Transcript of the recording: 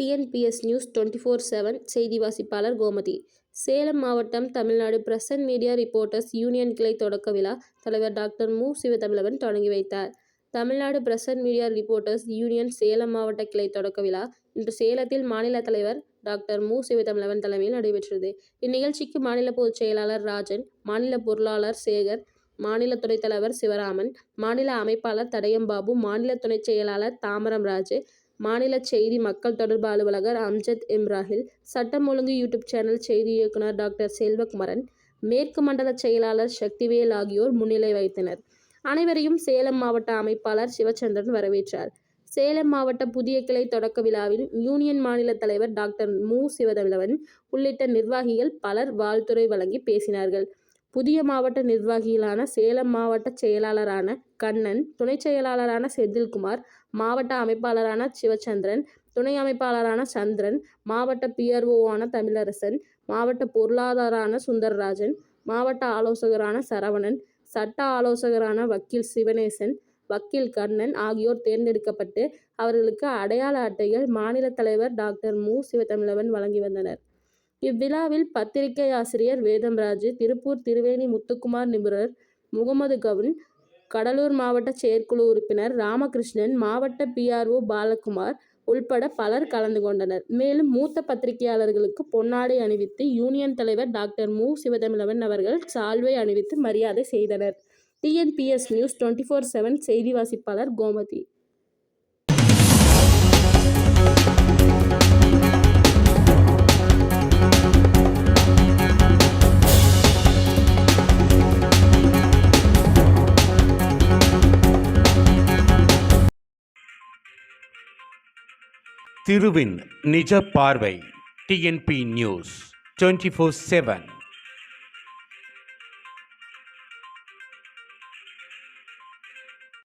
TNPS news twenty four seven செய்தி வாசிப்பாளர் கோமதி. சேலம் மாவட்டம் Tamil Nadu press and media reporters union கிளை தொடக்க விழா தலைவர் டாக்டர் மு. சிவதமிழவன் தொடங்கி வைத்தார். Tamil Nadu press and media reporters union Salem மாவட்ட கிளை தொடக்க விழா இன்று சேலத்தில் மாநில தலைவர் டாக்டர் மு. சிவதமிழவன் தலைமையில் நடைபெற்றது. இந்நிகழ்ச்சிக்கு மாநில பொதுச் செயலாளர் ராஜன் மாநில பொருளாளர் சேகர் மாநில துணைத் தலைவர் சிவராமன் மாநில அமைப்பாளர் தடயம்பாபு மாநில துணைச் செயலாளர் தாமரம் ராஜு மாநில செய்தி மக்கள் தொடர்பு அலுவலகர் அம்ஜத் இம்ராஹில் சட்டம் ஒழுங்கு யூடியூப் சேனல் செய்தி இயக்குனர் டாக்டர் செல்வகுமரன் மேற்கு மண்டல செயலாளர் சக்திவேல் ஆகியோர் முன்னிலை வைத்தனர் அனைவரையும் சேலம் மாவட்ட அமைப்பாளர் சிவச்சந்திரன் வரவேற்றார். சேலம் மாவட்ட புதிய கிளை தொடக்க விழாவில் யூனியன் மாநில தலைவர் டாக்டர் மு. சிவதமிழவன் உள்ளிட்ட நிர்வாகிகள் பலர் வாழ்த்துறை வழங்கி பேசினார்கள். புதிய மாவட்ட நிர்வாகிகளான சேலம் மாவட்ட செயலாளரான கண்ணன் துணை செயலாளரான செந்தில்குமார் மாவட்ட அமைப்பாளரான சிவச்சந்திரன் துணை அமைப்பாளரான சந்திரன் மாவட்ட பிஆர்ஓவான தமிழரசன் மாவட்ட பொருளாதாரான சுந்தரராஜன் மாவட்ட ஆலோசகரான சரவணன் சட்ட ஆலோசகரான வக்கீல் சிவனேசன் வக்கீல் கண்ணன் ஆகியோர் தேர்ந்தெடுக்கப்பட்டு அவர்களுக்கு அடையாள அட்டைகள் மாநில தலைவர் டாக்டர் மு. சிவத்தமிழவன் வழங்கி வந்தனர். இவ்விழாவில் பத்திரிகை ஆசிரியர் வேதம்ராஜு திருப்பூர் திருவேணி முத்துக்குமார் நிபுணர் முகமது கவுன் கடலூர் மாவட்ட செயற்குழு உறுப்பினர் ராமகிருஷ்ணன் மாவட்ட பிஆர்ஓ பாலகுமார் உள்பட பலர் கலந்து கொண்டனர். மேலும் மூத்த பத்திரிகையாளர்களுக்கு பொன்னாடை அணிவித்து யூனியன் தலைவர் டாக்டர் மு. சிவதமிழவன் அவர்கள் சால்வை அணிவித்து மரியாதை செய்தனர். TNPS news twenty four seven செய்தி வாசிப்பாளர் கோமதி. திருவின் நிஜ பார்வை TNP news twenty four seven